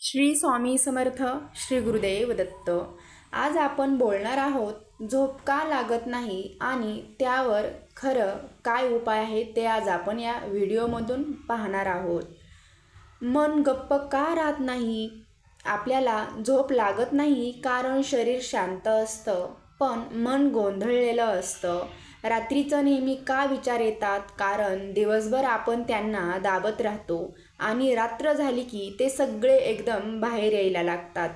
श्री स्वामी समर्थ श्री गुरुदेव दत्त. आज आपण बोलणार आहोत झोप का लागत नाही आणि त्यावर खरं काय उपाय आहे ते आज आपण या व्हिडिओमधून पाहणार आहोत. मन गप्प का राहत नाही? आपल्याला झोप लागत नाही कारण शरीर शांत असतं पण मन गोंधळलेलं असतं. रात्रीचं नेहमी का विचार येतात? कारण दिवसभर आपण त्यांना दाबत राहतो आणि रात्र झाली की ते सगळे एकदम बाहेर यायला लागतात.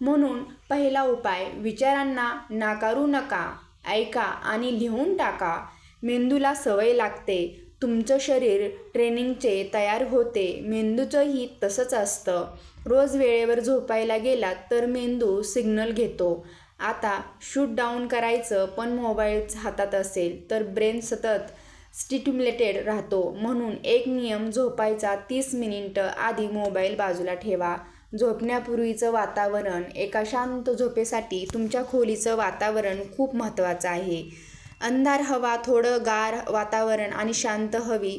म्हणून पहिला उपाय विचारांना नाकारू नका ऐका आणि लिहून टाका. मेंदूला सवय लागते. तुमचं शरीर ट्रेनिंगचे तयार होते. मेंदूचंही तसंच असतं. रोज वेळेवर झोपायला गेलात तर मेंदू सिग्नल घेतो. आता शूट डाऊन करायचं पण मोबाईल हातात असेल तर ब्रेन सतत स्टिट्युम्युलेटेड राहतो. म्हणून एक नियम झोपायचा तीस मिनिटं आधी मोबाईल बाजूला ठेवा. झोपण्यापूर्वीचं वातावरण एका शांत झोपेसाठी तुमच्या खोलीचं वातावरण खूप महत्त्वाचं आहे. अंधार हवा थोडं गार वातावरण आणि शांत हवी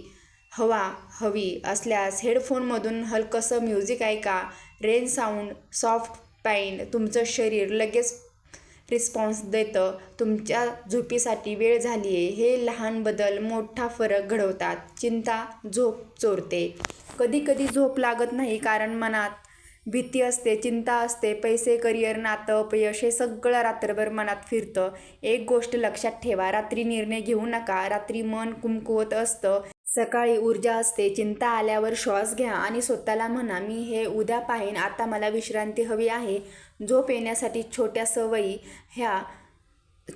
हवा हवी असल्यास हेडफोनमधून हलकंसं म्युझिक ऐका. रेन साऊंड सॉफ्ट पॅन तुमचं शरीर लगेच रिस्पॉन्स देतं. तुमच्या झोपीसाठी वेळ झाली आहे हे लहान बदल मोठा फरक घडवतात. चिंता झोप चोरते. कधी कधी झोप लागत नाही कारण मनात भीती असते चिंता असते पैसे करिअर नातं अपयश हे सगळं रात्रभर मनात फिरतं. एक गोष्ट लक्षात ठेवा. रात्री निर्णय घेऊ नका. रात्री मन कुमकुवत असतं. सकाळी ऊर्जा असते चिंता आल्यावर श्वास घ्या आणि स्वतःला म्हणा मी हे उद्या पाहीन आता मला विश्रांती हवी आहे. झोप येण्यासाठी छोट्या सवयी ह्या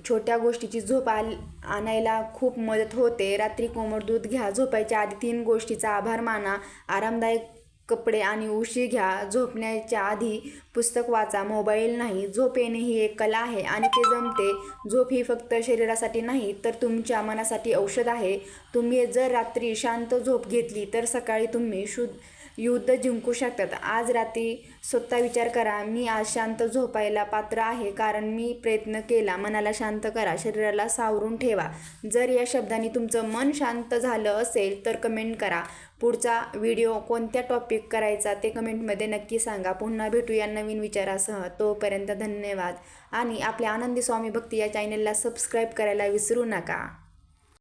छोट्या गोष्टीची झोप आल आणायला खूप मदत होते. रात्री कोमट दूध घ्या झोपायच्या आधी तीन गोष्टीचा आभार माना. आरामदायक कपडे आणि उशी घ्या. झोपण्याच्या आधी पुस्तक वाचा. मोबाईल नाही. झोप येणे ही एक कला आहे आणि ते जमते. झोप ही फक्त शरीरासाठी नाही तर तुमच्या मनासाठी औषध आहे. तुम्ही जर रात्री शांत झोप घेतली तर सकाळी तुम्ही शुद्ध युद्ध जिंकू शकतात. आज रात्री स्वतः विचार करा मी आज शांत झोपायला पात्र आहे कारण मी प्रयत्न केला. मनाला शांत करा शरीराला सावरून ठेवा. जर या शब्दांनी तुमचं मन शांत झालं असेल तर कमेंट करा. पुढचा व्हिडिओ कोणत्या टॉपिक करायचा ते कमेंटमध्ये नक्की सांगा. पुन्हा भेटूया नवीन विचारासह. तोपर्यंत धन्यवाद. आणि आपल्या आनंदी स्वामी भक्ती या चॅनलला सबस्क्राईब करायला विसरू नका.